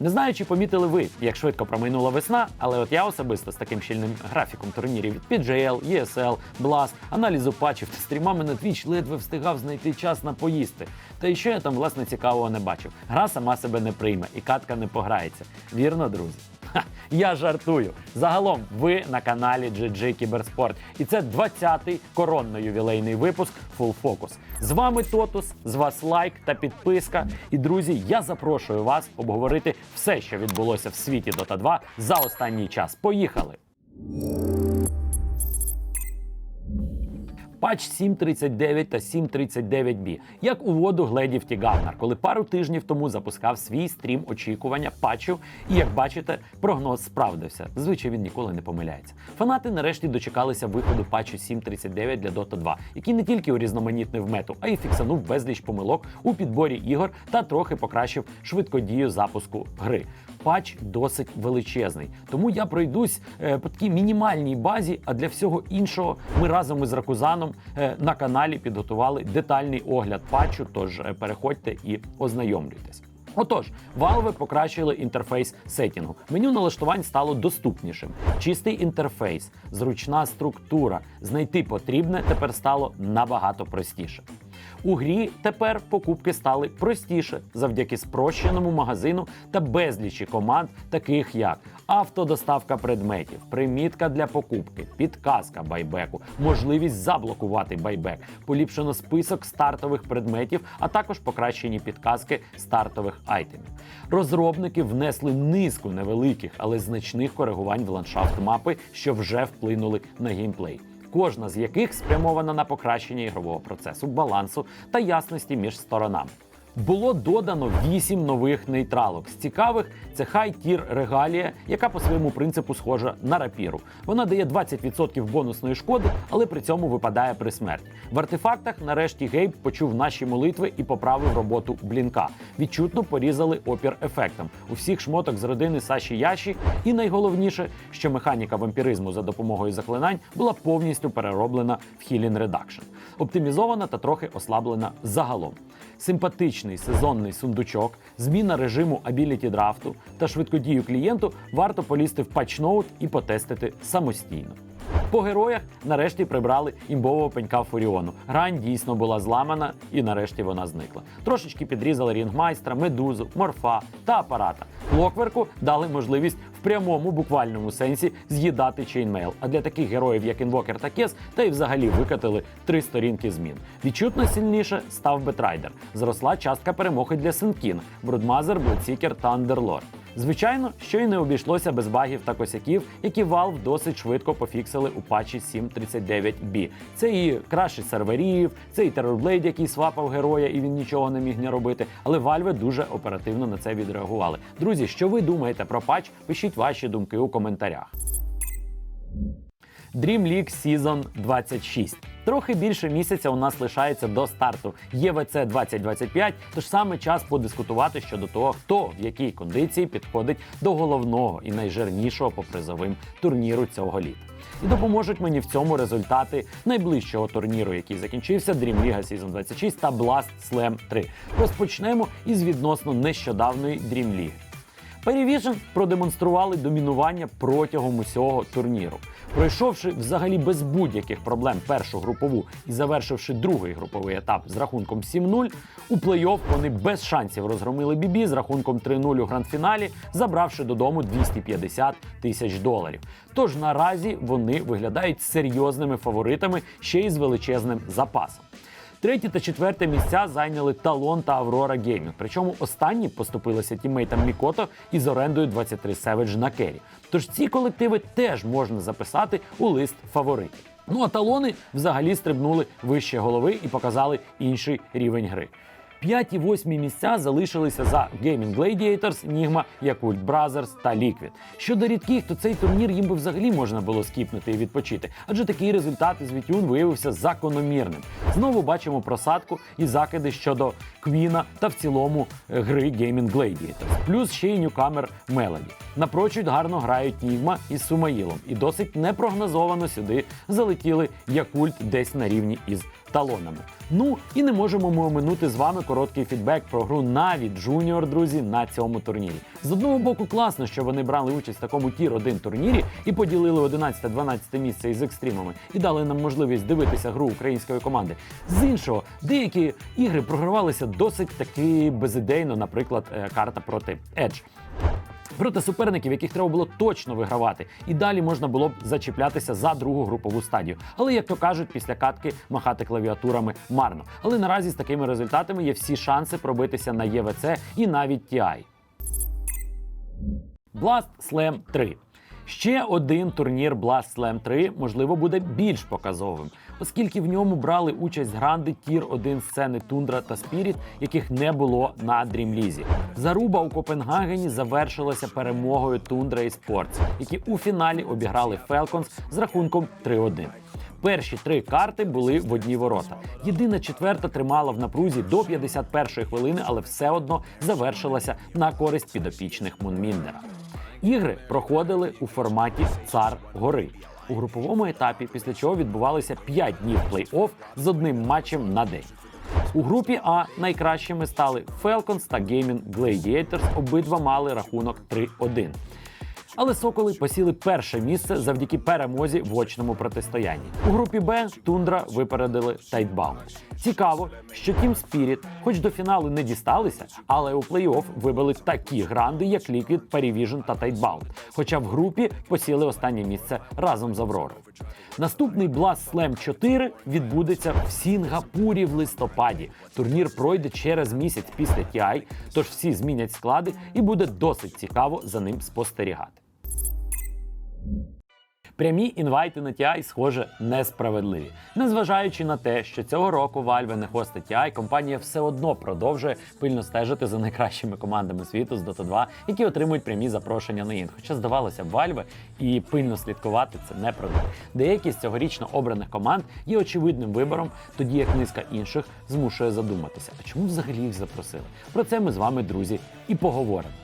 Не знаю, чи помітили ви, як швидко промайнула весна, але от я особисто з таким щільним графіком турнірів від PGL, ESL, Blast, аналізу патчів та стрімами на Twitch ледве встигав знайти час на поїсти. Та і що я там власне цікавого не бачив. Гра сама себе не прийме і катка не пограється. Вірно, друзі? Я жартую. Загалом ви на каналі GG Кіберспорт. І це 20-й коронно-ювілейний випуск Full Focus. З вами Тотус, з вас лайк та підписка. І друзі, я запрошую вас обговорити все, що відбулося в світі Dota 2 за останній час. Поїхали! Патч 7.39 та 7.39b. Як у воду гледів Тігавнар, коли пару тижнів тому запускав свій стрім очікування патчів, і як бачите, прогноз справдився. Звичай він ніколи не помиляється. Фанати нарешті дочекалися виходу патчу 7.39 для Dota 2, який не тільки урізноманітнив мету, а й фіксанув безліч помилок у підборі ігор та трохи покращив швидкодію запуску гри. Патч досить величезний, тому я пройдусь е, по такій мінімальній базі. А для всього іншого ми разом із Ракузаном е, на каналі підготували детальний огляд патчу. Тож е, переходьте і ознайомлюйтесь. Отож, Valve покращили інтерфейс сетінгу. Меню налаштувань стало доступнішим. Чистий інтерфейс, зручна структура. Знайти потрібне тепер стало набагато простіше. У грі тепер покупки стали простіше завдяки спрощеному магазину та безлічі команд, таких як автодоставка предметів, примітка для покупки, підказка байбеку, можливість заблокувати байбек, поліпшено список стартових предметів, а також покращені підказки стартових айтемів. Розробники внесли низку невеликих, але значних коригувань в ландшафт мапи, що вже вплинули на геймплей кожна з яких спрямована на покращення ігрового процесу, балансу та ясності між сторонами. Було додано 8 нових нейтралок. З цікавих це хай-тір регалія, яка по своєму принципу схожа на рапіру. Вона дає 20% бонусної шкоди, але при цьому випадає при смерті. В артефактах нарешті Гейб почув наші молитви і поправив роботу блінка. Відчутно порізали опір ефектам у всіх шмоток з родини Саші Яші. І найголовніше, що механіка вампіризму за допомогою заклинань була повністю перероблена в Healing Reduction. оптимізована та трохи ослаблена загалом. Симпатичний сезонний сундучок, зміна режиму абіліті драфту та швидкодію клієнту варто полізти в патчноут і потестити самостійно. По героях нарешті прибрали імбового пенька Фуріону. Грань дійсно була зламана, і нарешті вона зникла. Трошечки підрізали рінгмайстра, медузу, морфа та апарата. Клокверку дали можливість в прямому буквальному сенсі з'їдати чейнмейл. А для таких героїв, як Інвокер та Кес, та й взагалі викатили три сторінки змін. Відчутно сильніше став Бетрайдер. Зросла частка перемоги для Сенкін, Брудмазер, Блудсікер та Андерлорд. Звичайно, що й не обійшлося без багів та косяків, які Valve досить швидко пофіксили у патчі 7.39b. Це і краші серверів, це і Terrorblade, який свапав героя, і він нічого не міг не робити. Але Valve дуже оперативно на це відреагували. Друзі, що ви думаєте про патч? Пишіть ваші думки у коментарях. Dream League Season 26. Трохи більше місяця у нас лишається до старту ЄВЦ 2025, тож саме час подискутувати щодо того, хто в якій кондиції підходить до головного і найжирнішого по призовим турніру цього літа. І допоможуть мені в цьому результати найближчого турніру, який закінчився Dream League Season 26 та Blast Slam 3. Розпочнемо із відносно нещодавної Dream League. Perryvision продемонстрували домінування протягом усього турніру. Пройшовши взагалі без будь-яких проблем першу групову і завершивши другий груповий етап з рахунком 7-0, у плей-офф вони без шансів розгромили Бібі з рахунком 3-0 у гранд-фіналі, забравши додому 250 тисяч доларів. Тож наразі вони виглядають серйозними фаворитами ще й з величезним запасом. Третє та четверте місця зайняли Талон та Аврора Геймінг. Причому останні поступилися тіммейтам Мікото із орендою 23 Savage на кері. Тож ці колективи теж можна записати у лист фаворитів. Ну а талони взагалі стрибнули вище голови і показали інший рівень гри. П'яті восьмі місця залишилися за Gaming Gladiators, Nigma, Yakult Brothers та Liquid. Щодо рідких, то цей турнір їм би взагалі можна було скіпнути і відпочити, адже такий результат із Вітюн виявився закономірним. Знову бачимо просадку і закиди щодо Квіна та в цілому е, гри Gaming Gladiators, плюс ще й ньюкамер Melody. Напрочуд гарно грають Нігма із Сумаїлом, і досить непрогнозовано сюди залетіли Якульт десь на рівні із талонами. Ну і не можемо ми оминути з вами короткий фідбек про гру Наві Джуніор, друзі, на цьому турнірі. З одного боку, класно, що вони брали участь в такому тір 1 турнірі і поділили 11-12 місце із екстримами і дали нам можливість дивитися гру української команди. З іншого, деякі ігри програвалися досить таки безідейно, наприклад, е, карта проти Edge. Проти суперників, яких треба було точно вигравати, і далі можна було б зачіплятися за другу групову стадію. Але як то кажуть, після катки махати клавіатурами марно. Але наразі з такими результатами є всі шанси пробитися на ЄВЦ і навіть TI. Blast Slam 3. Ще один турнір Blast Slam 3, можливо, буде більш показовим, оскільки в ньому брали участь гранди тір 1 сцени Тундра та Spirit, яких не було на Дрімлізі. Заруба у Копенгагені завершилася перемогою Тундра і Sports, які у фіналі обіграли Falcons з рахунком 3-1. Перші три карти були в одні ворота. Єдина четверта тримала в напрузі до 51-ї хвилини, але все одно завершилася на користь підопічних Мунміндера. Ігри проходили у форматі Цар гори у груповому етапі, після чого відбувалися 5 днів плей-офф з одним матчем на день. У групі А найкращими стали Falcons та Gaming Gladiators. Обидва мали рахунок 3-1. Але соколи посіли перше місце завдяки перемозі в очному протистоянні. У групі Б Тундра випередили Тайтбаум. Цікаво, що Team Spirit, хоч до фіналу не дісталися, але у плей-офф вибили такі гранди, як Liquid, Parivision та Tightbound, Хоча в групі посіли останнє місце разом з Авророю. Наступний Blast Slam 4 відбудеться в Сінгапурі в листопаді. Турнір пройде через місяць після TI, тож всі змінять склади і буде досить цікаво за ним спостерігати. Прямі інвайти на TI, схоже, несправедливі. Незважаючи на те, що цього року Valve не хостить TI, компанія все одно продовжує пильно стежити за найкращими командами світу з Dota 2, які отримують прямі запрошення на інт. Хоча здавалося б, Valve і пильно слідкувати це не продає. Деякі з цьогорічно обраних команд є очевидним вибором, тоді як низка інших змушує задуматися. А чому взагалі їх запросили? Про це ми з вами, друзі, і поговоримо.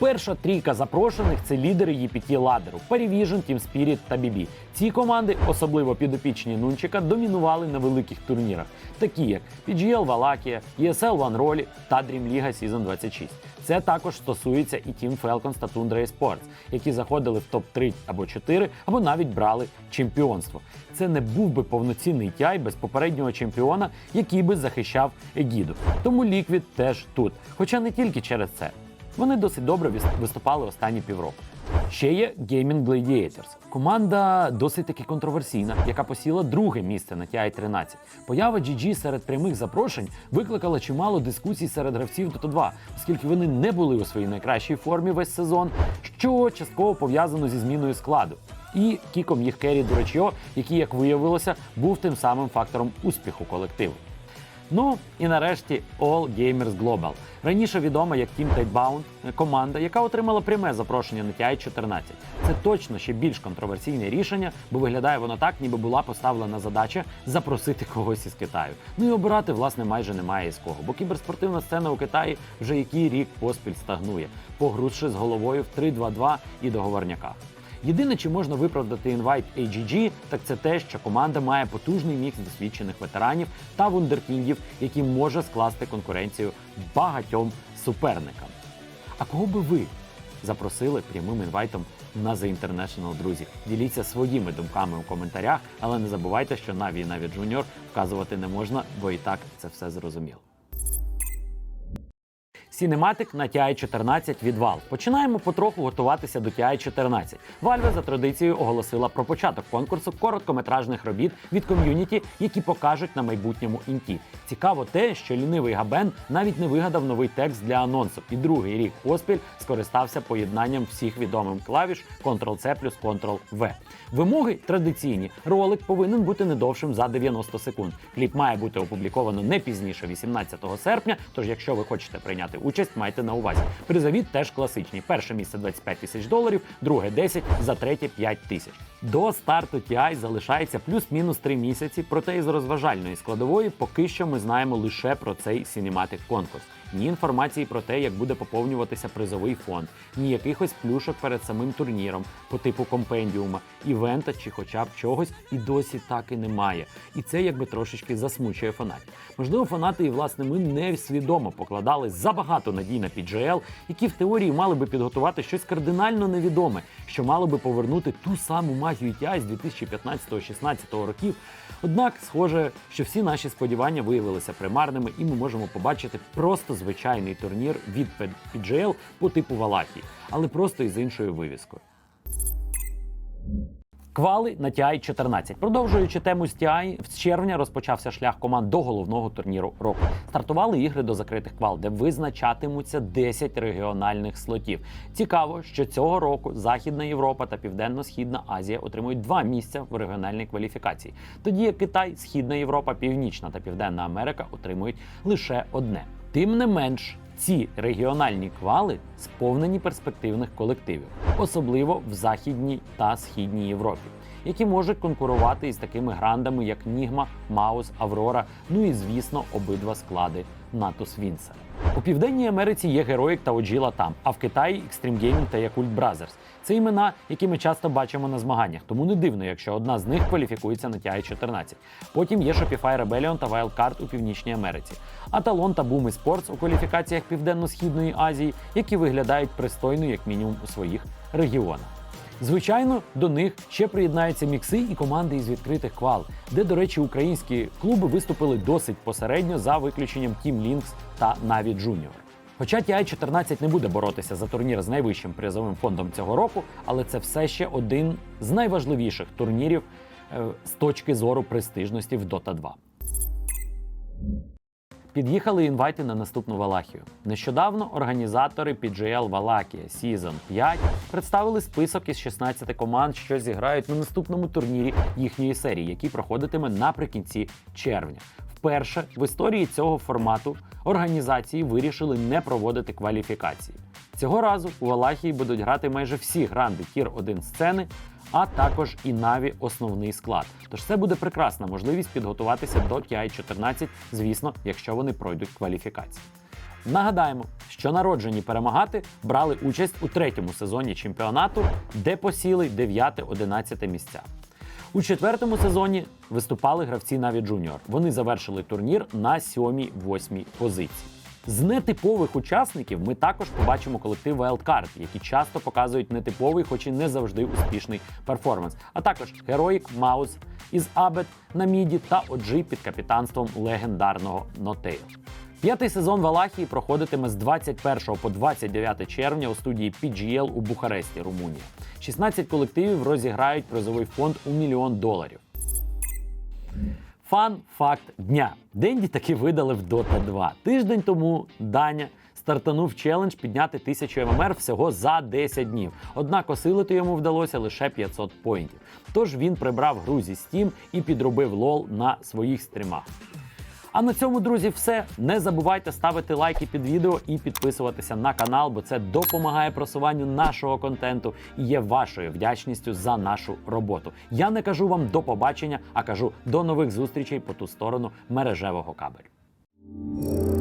Перша трійка запрошених це лідери EPT ладеру Parivision, Team Spirit та BB. Ці команди, особливо підопічні Нунчика, домінували на великих турнірах, такі як PGL Валакія, ESL One Roll та Dream League Season 26. Це також стосується і Team Falcons та Tundra Esports, які заходили в топ-3 або 4, або навіть брали чемпіонство. Це не був би повноцінний тяй без попереднього чемпіона, який би захищав Егіду. Тому Liquid теж тут. Хоча не тільки через це. Вони досить добре виступали останні півроку. Ще є Gaming Gladiators. Команда досить таки контроверсійна, яка посіла друге місце на TI 13. Поява GG серед прямих запрошень викликала чимало дискусій серед гравців Dota 2, оскільки вони не були у своїй найкращій формі весь сезон, що частково пов'язано зі зміною складу. І кіком їх Керрі Дурачьо, який, як виявилося, був тим самим фактором успіху колективу. Ну і нарешті All Gamers Global. Раніше відома як Team Tightbound, команда, яка отримала пряме запрошення на TI 14. Це точно ще більш контроверсійне рішення, бо виглядає воно так, ніби була поставлена задача запросити когось із Китаю. Ну і обирати, власне, майже немає із кого, бо кіберспортивна сцена у Китаї вже який рік поспіль стагнує, погрузши з головою в 3-2-2 і договорняках. Єдине, чи можна виправдати інвайт AGG, так це те, що команда має потужний мікс досвідчених ветеранів та вундеркіндів, які може скласти конкуренцію багатьом суперникам. А кого би ви запросили прямим інвайтом на The International, друзі? Діліться своїми думками у коментарях, але не забувайте, що Наві і Наві Junior вказувати не можна, бо і так це все зрозуміло. Cinematic на TI 14 від Valve. Починаємо потроху готуватися до TI 14. Valve за традицією оголосила про початок конкурсу короткометражних робіт від ком'юніті, які покажуть на майбутньому інті. Цікаво те, що лінивий Габен навіть не вигадав новий текст для анонсу, і другий рік поспіль скористався поєднанням всіх відомим клавіш Ctrl-C плюс Ctrl-V. Вимоги традиційні. Ролик повинен бути не довшим за 90 секунд. Кліп має бути опубліковано не пізніше 18 серпня. Тож, якщо ви хочете прийняти участь, майте на увазі. Призові теж класичні. Перше місце 25 тисяч доларів, друге 10, за третє 5 тисяч. До старту TI залишається плюс-мінус 3 місяці, проте із розважальної складової поки що ми знаємо лише про цей Cinematic конкурс. ні інформації про те, як буде поповнюватися призовий фонд, ні якихось плюшок перед самим турніром по типу компендіума, івента чи хоча б чогось, і досі так і немає. І це якби трошечки засмучує фанатів. Можливо, фанати і власне ми несвідомо покладали забагато надій на PGL, які в теорії мали би підготувати щось кардинально невідоме, що мало би повернути ту саму магію TI з 2015-16 років. Однак, схоже, що всі наші сподівання виявилися примарними, і ми можемо побачити просто звичайний турнір від PGL по типу Валахії, але просто із іншою вивіскою. Квали на TI 14. Продовжуючи тему з TI, з червня розпочався шлях команд до головного турніру року. Стартували ігри до закритих квал, де визначатимуться 10 регіональних слотів. Цікаво, що цього року Західна Європа та Південно-Східна Азія отримують два місця в регіональній кваліфікації. Тоді як Китай, Східна Європа, Північна та Південна Америка отримують лише одне. Тим не менш, ці регіональні квали сповнені перспективних колективів, особливо в Західній та Східній Європі, які можуть конкурувати із такими грандами, як Нігма, Маус, Аврора, ну і звісно, обидва склади Натус Вінсер. У Південній Америці є Героїк та Оджіла там, а в Китаї Extreme Gaming та Yakult Brothers. Це імена, які ми часто бачимо на змаганнях, тому не дивно, якщо одна з них кваліфікується на TI 14. Потім є Shopify Rebellion та Wildcard у Північній Америці, а Talon та Boom Sports у кваліфікаціях Південно-Східної Азії, які виглядають пристойно, як мінімум, у своїх регіонах. Звичайно, до них ще приєднаються мікси і команди із відкритих квал, де, до речі, українські клуби виступили досить посередньо за виключенням Team Lynx та Na'Vi Junior. Хоча TI 14 не буде боротися за турнір з найвищим призовим фондом цього року, але це все ще один з найважливіших турнірів е, з точки зору престижності в Dota 2. Під'їхали інвайти на наступну Валахію. Нещодавно організатори PGL Валакія Season 5 представили список із 16 команд, що зіграють на наступному турнірі їхньої серії, який проходитиме наприкінці червня. Вперше в історії цього формату організації вирішили не проводити кваліфікації. Цього разу у Валахії будуть грати майже всі гранди тір 1 сцени, а також і Наві основний склад. Тож це буде прекрасна можливість підготуватися до TI 14, звісно, якщо вони пройдуть кваліфікації. Нагадаємо, що народжені перемагати брали участь у третьому сезоні чемпіонату, де посіли 9-11 місця. У четвертому сезоні виступали гравці Наві Junior. Вони завершили турнір на 7-8 позиції. З нетипових учасників ми також побачимо колектив Wildcard, які часто показують нетиповий, хоч і не завжди успішний перформанс. А також Heroic Маус із Абет на міді та OG під капітанством легендарного Нотейл. П'ятий сезон Валахії проходитиме з 21 по 29 червня у студії PGL у Бухаресті, Румунія. 16 колективів розіграють призовий фонд у мільйон доларів. Фан факт дня. Денді таки видали в Dota 2. Тиждень тому Даня стартанув челендж підняти 1000 ММР всього за 10 днів. Однак осилити йому вдалося лише 500 поінтів. Тож він прибрав гру зі Steam і підробив лол на своїх стрімах. А на цьому, друзі, все. Не забувайте ставити лайки під відео і підписуватися на канал, бо це допомагає просуванню нашого контенту і є вашою вдячністю за нашу роботу. Я не кажу вам до побачення, а кажу до нових зустрічей по ту сторону мережевого кабелю.